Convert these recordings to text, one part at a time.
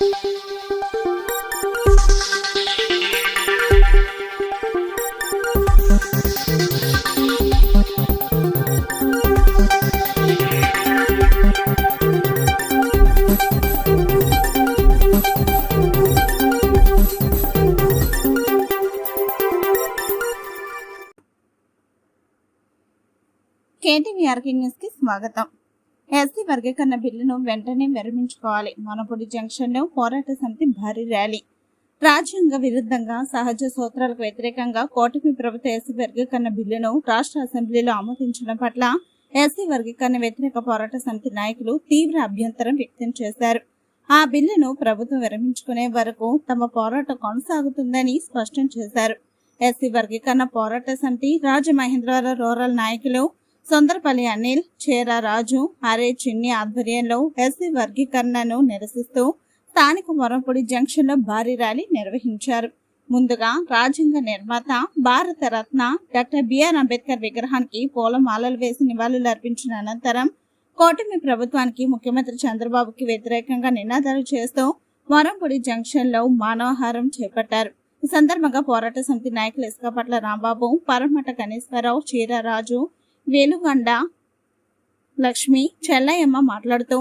KTV RK న్యూస్కి స్వాగతం. SC వర్గీకరణ బిల్లును వెంటనే విరమించుకోవాలి. మనపొడి జంక్షన్లో పోరాట సమితి భారీ ర్యాలీ. రాజ్యాంగ విరుద్ధంగా సహజ సూత్రాలకు వ్యతిరేకంగా కూటమి ప్రభుత్వ ఎస్సీ వర్గీకరణ బిల్లును రాష్ట్ర అసెంబ్లీలో ఆమోదించడం పట్ల ఎస్సీ వర్గీకరణ వ్యతిరేక పోరాట సమితి నాయకులు తీవ్ర అభ్యంతరం వ్యక్తం చేశారు. ఆ బిల్లును ప్రభుత్వం విరమించుకునే వరకు తమ పోరాటం కొనసాగుతుందని స్పష్టం చేశారు. ఎస్సీ వర్గీకరణ పోరాట సమితి రాజమహేంద్రవరం రూరల్ నాయకులు సుందరపల్లి అనిల్ చేరా రాజు అరే చిన్ని ఆధ్వర్యంలో ఎస్సీ వర్గీకరణను నిరసిస్తూ స్థానిక మొరంపొడి జంక్షన్లో భారీ ర్యాలీ నిర్వహించారు. ముందుగా రాజ్యాంగ నిర్మాత భారత రత్న డాక్టర్ బిఆర్ అంబేద్కర్ విగ్రహానికి పూలమాలలు వేసి నివాళులు అర్పించిన అనంతరం కూటమి ప్రభుత్వానికి ముఖ్యమంత్రి చంద్రబాబుకి వ్యతిరేకంగా నినాదాలు చేస్తూ వరంపొడి జంక్షన్లో మానవహారం చేపట్టారు. ఈ సందర్భంగా పోరాట సమితి నాయకులు ఇసుకపట్ల రాంబాబు పరమట కనీశ్వరరావు చీరరాజు వేలుగండ లక్ష్మి చెల్లయ్యమ్మ మాట్లాడుతూ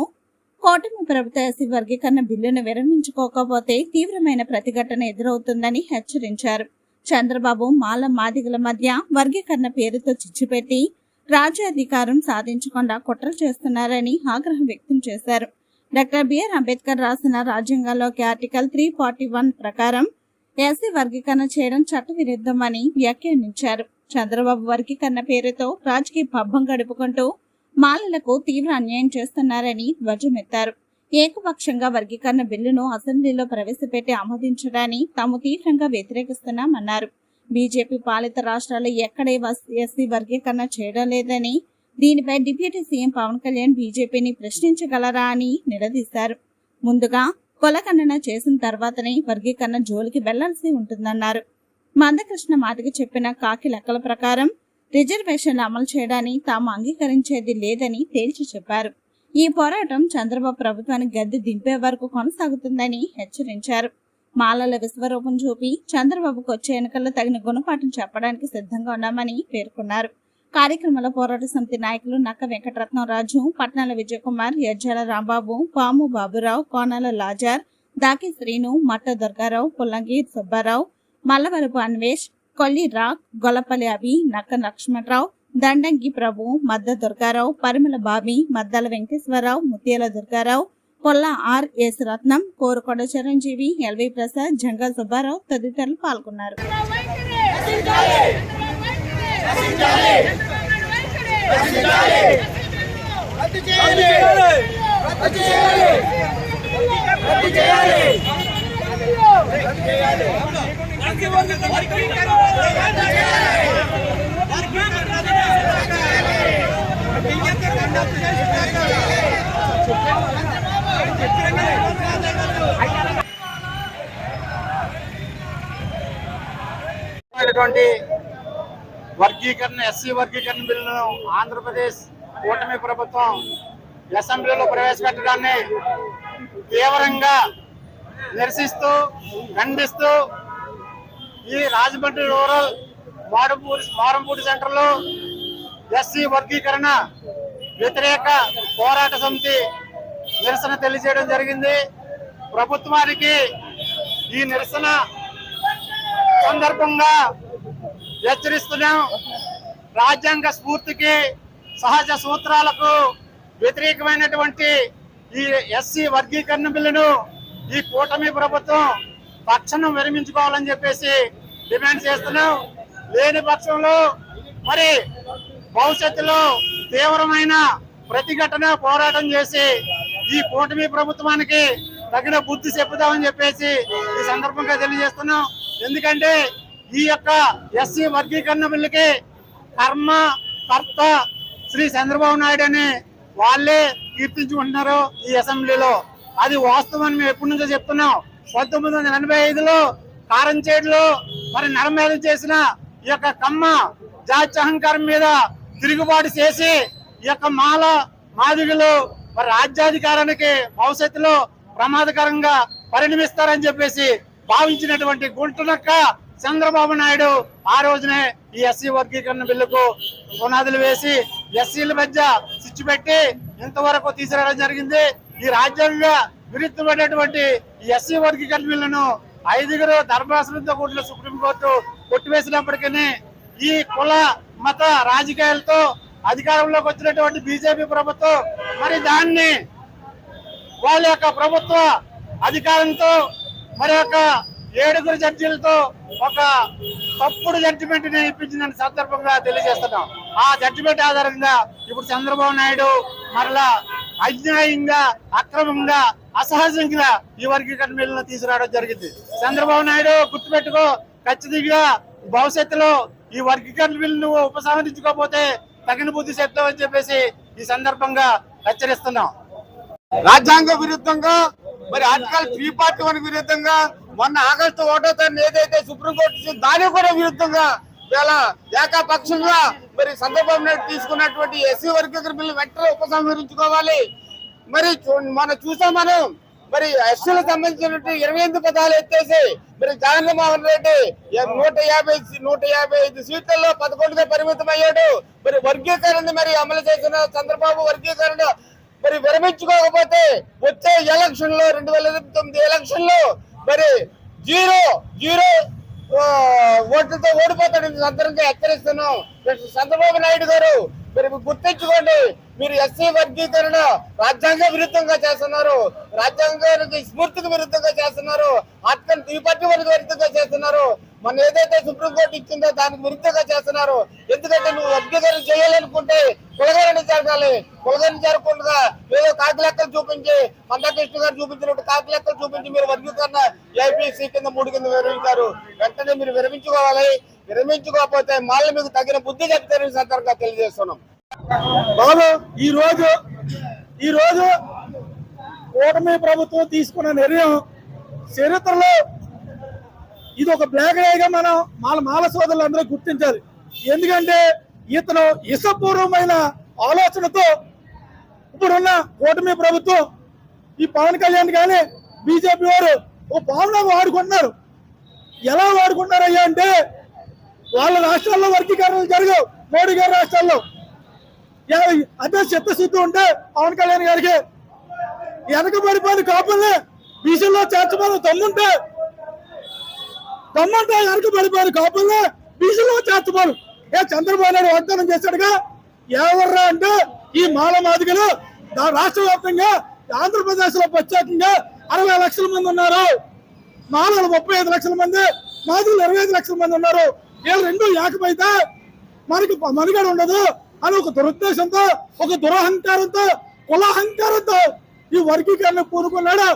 కూటమి ప్రభుత్వ ఎస్సీ వర్గీకరణ బిల్లును విరమించుకోకపోతే తీవ్రమైన ప్రతిఘటన ఎదురవుతుందని హెచ్చరించారు. చంద్రబాబు మాల మాదిగల మధ్య వర్గీకరణ పేరుతో చిచ్చుపెట్టి రాజ్యాధికారం సాధించకుండా కుట్ర చేస్తున్నారని ఆగ్రహం వ్యక్తం చేశారు. డాక్టర్ బిఆర్ అంబేద్కర్ రాసిన రాజ్యాంగంలోకి ఆర్టికల్ త్రీ ఫార్టీ వన్ ప్రకారం ఎస్సీ వర్గీకరణ చేయడం చట్టవిరుద్ధమని వ్యాఖ్యానించారు. చంద్రబాబు వర్గీకరణ పేరుతో రాజకీయ పబ్బం గడుపుకుంటూ మాలలకు తీవ్ర అన్యాయం చేస్తున్నారని ధ్వజమెత్తారు ఏకపక్షంగా వర్గీకరణ బిల్లును అసెంబ్లీలో ప్రవేశపెట్టి ఆమోదించడాన్ని తాము తీవ్రంగా వ్యతిరేకిస్తున్నామన్నారు. బీజేపీ పాలిత రాష్ట్రాలు ఎక్కడే ఎస్సీ వర్గీకరణ చేయడం లేదని దీనిపై డిప్యూటీ సీఎం పవన్ కళ్యాణ్ బీజేపీని ప్రశ్నించగలరా అని నిలదీశారు. ముందుగా కులఖండన చేసిన తర్వాతనే వర్గీకరణ జోలికి వెళ్ళాల్సి ఉంటుందన్నారు. మందకృష్ణ మాదిగ చెప్పిన కాకి లెక్కల ప్రకారం రిజర్వేషన్లు అమలు చేయడాన్ని తాము అంగీకరించేది లేదని తేల్చి చెప్పారు. ఈ పోరాటం చంద్రబాబు ప్రభుత్వాన్ని గద్దె దింపే వరకు కొనసాగుతుందని హెచ్చరించారు. మాలల విశ్వరూపం చూపి చంద్రబాబుకు వచ్చే ఎన్నికల్లో తగిన గుణపాఠం చెప్పడానికి సిద్ధంగా ఉన్నామని పేర్కొన్నారు. కార్యక్రమంలో పోరాట సమితి నాయకులు నక్క వెంకటరత్నం రాజు పట్నాల విజయకుమార్ యజ్జల రాంబాబు పాము బాబురావు కోనాల లాజార్ దాకి శ్రీను మట్ట దుర్గారావు పుల్లంగి సుబ్బారావు మల్లవరపు అన్వేష్ కొల్లి రాక్ గొలపల్లి అవి నక్క లక్ష్మణరావు దండంగి ప్రభు మద్ద దుర్గారావు పరిమళ బాబి Maddala Venkateswararao Mutyala Durgarao Polla R S Ratnam Korukonda Chiranjeevi LV Prasad Jangal Subbarao తదితరులు పాల్గొన్నారు. చేయాలి వర్గీకరణ ఎస్సీ వర్గీకరణ బిల్లును ఆంధ్రప్రదేశ్ కూటమి ప్రభుత్వం అసెంబ్లీలో ప్రవేశపెట్టడాన్ని తీవ్రంగా నిరసిస్తూ ఖండిస్తూ ఈ రాజమండ్రి రూరల్ మారంపూడి మారంపూడి సెంటర్లో ఎస్సీ వర్గీకరణ వ్యతిరేక పోరాట సమితి నిరసన తెలియజేయడం జరిగింది. ప్రభుత్వానికి ఈ నిరసన సందర్భంగా హెచ్చరిస్తున్నాం. రాజ్యాంగ స్ఫూర్తికి సహజ సూత్రాలకు వ్యతిరేకమైనటువంటి ఈ ఎస్సీ వర్గీకరణ బిల్లును ఈ కూటమి ప్రభుత్వం తక్షణం విరమించుకోవాలని చెప్పేసి డిమాండ్ చేస్తున్నాం. లేని పక్షంలో మరి భవిష్యత్తులో తీవ్రమైన ప్రతిఘటన పోరాటం చేసి ఈ కూటమి ప్రభుత్వానికి తగిన బుద్ధి చెప్పుదామని చెప్పేసి ఈ సందర్భంగా తెలియజేస్తున్నాం. ఎందుకంటే ఈ యొక్క ఎస్సీ వర్గీకరణ బిల్లుకి కర్మ కర్త శ్రీ చంద్రబాబు నాయుడు అని వాళ్ళే కీర్తించుకుంటున్నారు ఈ అసెంబ్లీలో. అది వాస్తవం మేము ఎప్పటి నుంచో చెప్తున్నాం. పంతొమ్మిది వందల ఎనభై ఐదులో కారంచేడులో మరి నరమేధ చేసిన ఈ యొక్క కమ్మ జాతి అహంకారం మీద తిరుగుబాటు చేసి ఈ యొక్క మాల మాదిగులు మరి రాజ్యాధికారానికి భవిష్యత్తులో ప్రమాదకరంగా పరిణమిస్తారని చెప్పేసి భావించినటువంటి గుంటనక్క చంద్రబాబు నాయుడు ఆ రోజునే ఈ ఎస్సీ వర్గీకరణ బిల్లుకు పునాదులు వేసి ఎస్సీల మధ్య స్విచ్ పెట్టి ఇంతవరకు తీసుకురావడం జరిగింది. ఈ రాజ్యాంగ విరుద్ధమైనటువంటి ఈ ఎస్సీ వర్గీకరణ బిల్లును ఐదుగురు ధర్మాసనంతో కూడిన సుప్రీంకోర్టు కొట్టివేసినప్పటికీ ఈ కుల మత రాజకీయాలతో అధికారంలోకి వచ్చినటువంటి బీజేపీ ప్రభుత్వం మరి దాన్ని వాళ్ళ యొక్క ప్రభుత్వ అధికారంతో మరి యొక్క ఏడుగురు జడ్జీలతో ఒక తప్పుడు జడ్జిమెంట్ని ఇప్పించిందని సందర్భంగా తెలియజేస్తున్నాం. ఆ జడ్జిమెంట్ ఆధారంగా ఇప్పుడు చంద్రబాబు నాయుడు మరలా అన్యాయంగా అక్రమంగా అసహజంగా ఈ వర్గీకరణ బిల్లును తీసుకురావడం జరిగింది. చంద్రబాబు నాయుడు గుర్తుపెట్టుకో ఖచ్చితంగా భవిష్యత్తులో ఈ వర్గీకరణ బిల్లు ఉపసంహరించుకోకపోతే తగిన బుద్ధి చెప్తామని చెప్పేసి ఈ సందర్భంగా హెచ్చరిస్తున్నాం. రాజ్యాంగ విరుద్ధంగా మరి ఆర్టికల్ త్రీ పార్టీ వన్ విరుద్ధంగా మొన్న ఆగస్టు ఒకటో తారీఖు ఏదైతే సుప్రీంకోర్టు దాని దానికి కూడా విరుద్ధంగా ఇలా ఏకపక్షంగా మరి చంద్రబాబు నాయుడు తీసుకున్నటువంటి ఎస్సీ వర్గీకరణ బిల్లు వెంటనే ఉపసంహరించుకోవాలి. మరి చూ- మనం చూసాం మనం మరి ఎస్సీలకు సంబంధించినటువంటి ఇరవై ఎనిమిది పదాలు ఎత్తేసి మరి జగన్మోహన్ రెడ్డి నూట యాభై నూట యాభై ఐదు సీట్లలో పదకొండుగా పరిమితం అయ్యాడు. మరి వర్గీకరణ మరి అమలు చేసిన చంద్రబాబు వర్గీకరణ మరి విరమించుకోకపోతే వచ్చే ఎలక్షన్లో రెండు వేల ఇరవై తొమ్మిది ఎలక్షన్లో మరి జీరో జీరో ఓట్లతో ఓడిపోతాడని సందర్భంగా హెచ్చరిస్తున్నాం. చంద్రబాబు నాయుడు గారు మీరు గుర్తించుకోండి. మీరు ఎస్సీ వర్గీకరణ రాజ్యాంగ విరుద్ధంగా చేస్తున్నారు. రాజ్యాంగానికి స్ఫూర్తికి విరుద్ధంగా చేస్తున్నారు. ఆర్టికల్ ద్విపక్ష వారికి విరుద్ధంగా చేస్తున్నారు. మన ఏదైతే సుప్రీంకోర్టు ఇచ్చిందో దానికి విరుద్ధంగా చేస్తున్నారు. ఎందుకంటే నువ్వు వర్గీకరణ చేయాలనుకుంటే కులగరణ జరగాలి కులగరణ జరగకుండా ఏదో కాకి లెక్కలు చూపించి మందకృష్ణ గారు చూపించినట్టు కాకి లెక్కలు చూపించి మీరు వర్గీకరణ ఏపీసీ కింద మూడు కింద విరమించారు. వెంటనే మీరు విరమించుకోవాలి. విరమించుకోకపోతే మళ్ళీ మీకు తగిన బుద్ధి చెప్తారని సందర్భంగా తెలియజేస్తున్నాం. బాబు ఈ రోజు ఈ రోజు కూటమి ప్రభుత్వం తీసుకున్న నిర్ణయం చరిత్రలో ఇది ఒక బ్లాక్ డేగా మనం మాల మాల సోదరులందరూ గుర్తించాలి. ఎందుకంటే ఇతను ఇసపూర్వమైన ఆలోచనతో ఇప్పుడున్న కూటమి ప్రభుత్వం ఈ పవన్ కళ్యాణ్ కానీ బీజేపీ వారు ఓ పావులా వాడుకుంటున్నారు. ఎలా వాడుకుంటున్నారయ్యా అంటే వాళ్ళ రాష్ట్రాల్లో వర్గీకరణలు జరగవు. మోడీ గారి రాష్ట్రాల్లో. అదే చిత్తశుద్ధి ఉంటే పవన్ కళ్యాణ్ గారికి వెనకబడిపోయిన కాపుల్ని బీసీలో చేర్చమని దమ్ముంటే దమ్ముంటే వెనకబడిపోయిన కాపుల్ని బీసీలో చేర్చమను ఏ చంద్రబాబు నాయుడు వాగ్దానం చేశాడుగా? ఎవర్రా అంటే ఈ మాల మాదిగలు. రాష్ట్ర వ్యాప్తంగా ఆంధ్రప్రదేశ్లో ప్రత్యేకంగా అరవై లక్షల మంది ఉన్నారు. మాలలు ముప్పై ఐదు లక్షల మంది మాదిగలు ఇరవై ఐదు లక్షల మంది ఉన్నారు. వీళ్ళు రెండు ఏకమైతే మనకి మనుగడ ఉండదు. అని ఒక దురుద్దేశంతో ఒక దురహంకారంతో కులహంకారంతో ఈ వర్గీకరణ పూనుకున్నాడు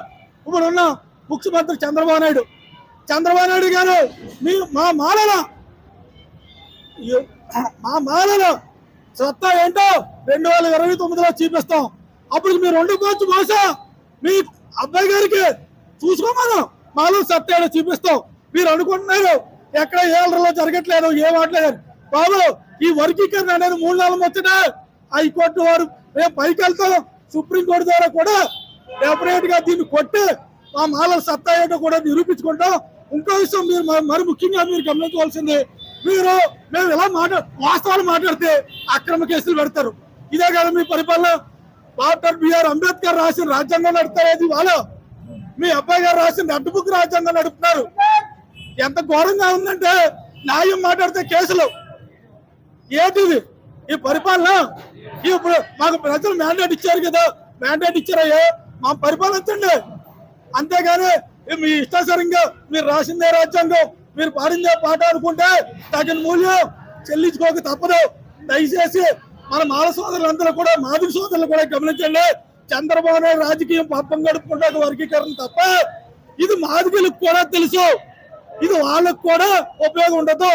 ఇప్పుడున్న ముఖ్యమంత్రి చంద్రబాబు నాయుడు. చంద్రబాబు నాయుడు గారు మీ మా మాలల మా మాలలో సత్తా ఏంటో రెండు వేల ఇరవై తొమ్మిదిలో చూపిస్తాం. అప్పుడు మీరు రెండు కోచు బహుశా మీ అబ్బాయి గారికి చూసుకోమను. మాలో సత్తా ఏంటో చూపిస్తాం. మీరు అనుకుంటున్నారు ఎక్కడ ఏళ్ళలో జరగట్లేదు ఏం బాబు ఈ వర్గీకరణ అనేది మూడు నెలలు వచ్చిన హైకోర్టు వారు రేపు పైకి వెళ్తాం సుప్రీంకోర్టు ద్వారా కూడా డెఫినెట్గా దీన్ని కొట్టి మా మాలో సత్తా ఏంటో కూడా నిరూపించుకుంటాం. ఇంకో విషయం మీరు మరి ముఖ్యంగా మీరు గమనించవలసింది మీరు మేము ఇలా మాట్లా వాస్తవాలు మాట్లాడితే అక్రమ కేసులు పెడతారు. ఇదే కదా మీ పరిపాలన. డాక్టర్ బిఆర్ అంబేద్కర్ రాసిన రాజ్యాంగం నడుపుతారు వాళ్ళు మీ అబ్బాయి గారు రాసిన రెడ్ బుక్ రాజ్యాంగం నడుపుతున్నారు. ఎంత ఘోరంగా ఉందంటే న్యాయం మాట్లాడితే కేసులు. ఏంటిది? ఈ పరిపాలన. ఇప్పుడు మాకు ప్రజలు మ్యాండేట్ ఇచ్చారు కదా. మ్యాండేట్ ఇచ్చారయ్యా. మా పరిపాలించండి అంతేగాని మీ ఇష్టాసరంగా మీరు రాసిందే రాజ్యాంగం. మీరు పాడిందే పాట అనుకుంటే తగిన మూల్యం చెల్లించుకోక తప్పదు. దయచేసి మన మాల సోదరులందరూ కూడా మాదిరి సోదరులు కూడా గమనించండి. చంద్రబాబు నాయుడు రాజకీయం పాపం గడుపుకుంటే వర్గీకరణ తప్ప ఇది మాదిగలకు కూడా తెలుసు. ఇది వాళ్ళకు కూడా ఉపయోగం ఉండదు.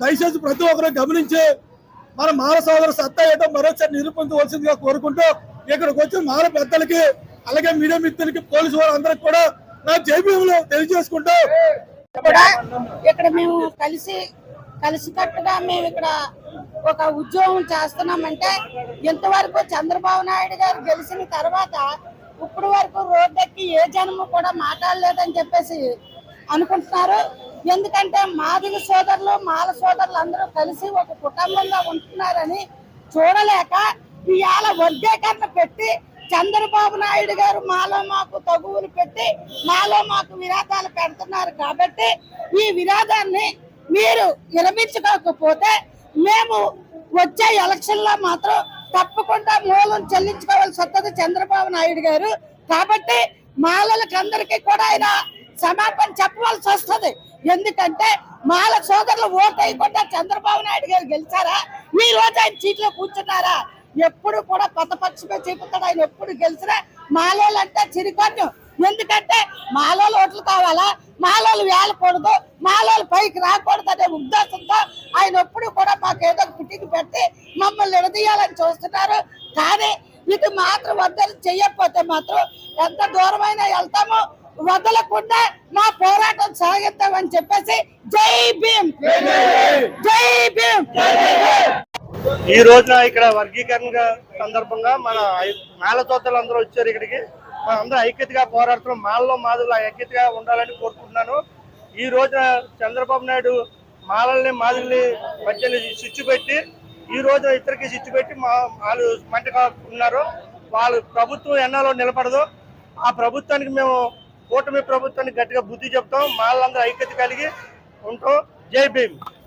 దయచేసి ప్రతి ఒక్కరు గమనించి మన మాల సోదరు సత్తా ఏదో మరోసారి నిరూపించవలసిందిగా కోరుకుంటూ ఇక్కడికి వచ్చిన మాల పెద్దలకి అలాగే మీడియా మిత్రులకి పోలీసు వాళ్ళందరికీ కూడా నా జైబీలు తెలియజేసుకుంటూ కూడా ఇక్కడ మేము కలిసి కలిసికట్టుగా మేము ఇక్కడ ఒక ఉద్యోగం చేస్తున్నామంటే ఇంతవరకు చంద్రబాబు నాయుడు గారు గెలిచిన తర్వాత ఇప్పుడు వరకు రోడ్డెక్కి ఏ జనము కూడా మాట్లాడలేదని చెప్పేసి అనుకుంటున్నారు. ఎందుకంటే మాదిగ సోదరులు మాల సోదరులు అందరూ కలిసి ఒక కుటుంబంగా ఉంటున్నారని చూడలేక ఇవాళ వర్గీకరణ పెట్టి చంద్రబాబు నాయుడు గారు మాలో మాకు తగువులు పెట్టి మాలో మాకు విరాదాలు పెడుతున్నారు కాబట్టి ఈ విరాదాన్ని మీరు విరమించుకోకపోతే మేము వచ్చే ఎలక్షన్లో మాత్రం తప్పకుండా మూలం చెల్లించుకోవాల్సి వస్తుంది చంద్రబాబు నాయుడు గారు. కాబట్టి మాలలకందరికీ కూడా ఆయన సమాపణ చెప్పవలసి వస్తుంది. ఎందుకంటే మాల సోదరులు ఓటు అయ్యకుండా చంద్రబాబు నాయుడు గారు గెలిచారా? ఈ రోజు ఆయన సీట్లో కూర్చున్నారా? ఎప్పుడు కూడా కొత్త పక్షమే చూపుతాడు. ఆయన ఎప్పుడు గెలిచినా మాలోలు అంటే చిరికొట్టు ఎందుకంటే మాలోలు ఓట్లు కావాలా? మాలోలు వేలకూడదు మాలోలు పైకి రాకూడదు అనే ఉద్దేశంతో ఆయన ఎప్పుడు కూడా మాకు ఏదో పుట్టికి పెట్టి మమ్మల్ని నిలదీయాలని చూస్తున్నారు. కానీ ఇది మాత్రం వద్దలు చెయ్యకపోతే మాత్రం ఎంత దూరమైనా వెళ్తాము వదలకుండా మా పోరాటం సాగిద్దామని చెప్పేసి జై భీమ్. జై భీమ్. ఈ రోజున ఇక్కడ వర్గీకరణ సందర్భంగా మన ఐ- మాల తోతలు అందరూ వచ్చారు ఇక్కడికి. మనందరూ ఐక్యతగా పోరాడుతున్నాం. మాలలో మాదులు ఐక్యతగా ఉండాలని కోరుకుంటున్నాను. ఈ రోజున చంద్రబాబు నాయుడు మాలల్ని మాదిరిని మధ్యలో స్విచ్ పెట్టి ఈ రోజు ఇద్దరికి స్విచ్ పెట్టి మా వాళ్ళు మంటగా ఉన్నారు వాళ్ళు ప్రభుత్వం ఎన్నాలో నిలబడదు. ఆ ప్రభుత్వానికి మేము కూటమి ప్రభుత్వానికి గట్టిగా బుద్ధి చెప్తాం. మాలందరూ ఐక్యత కలిగి ఉంటాం. జై భీమ్.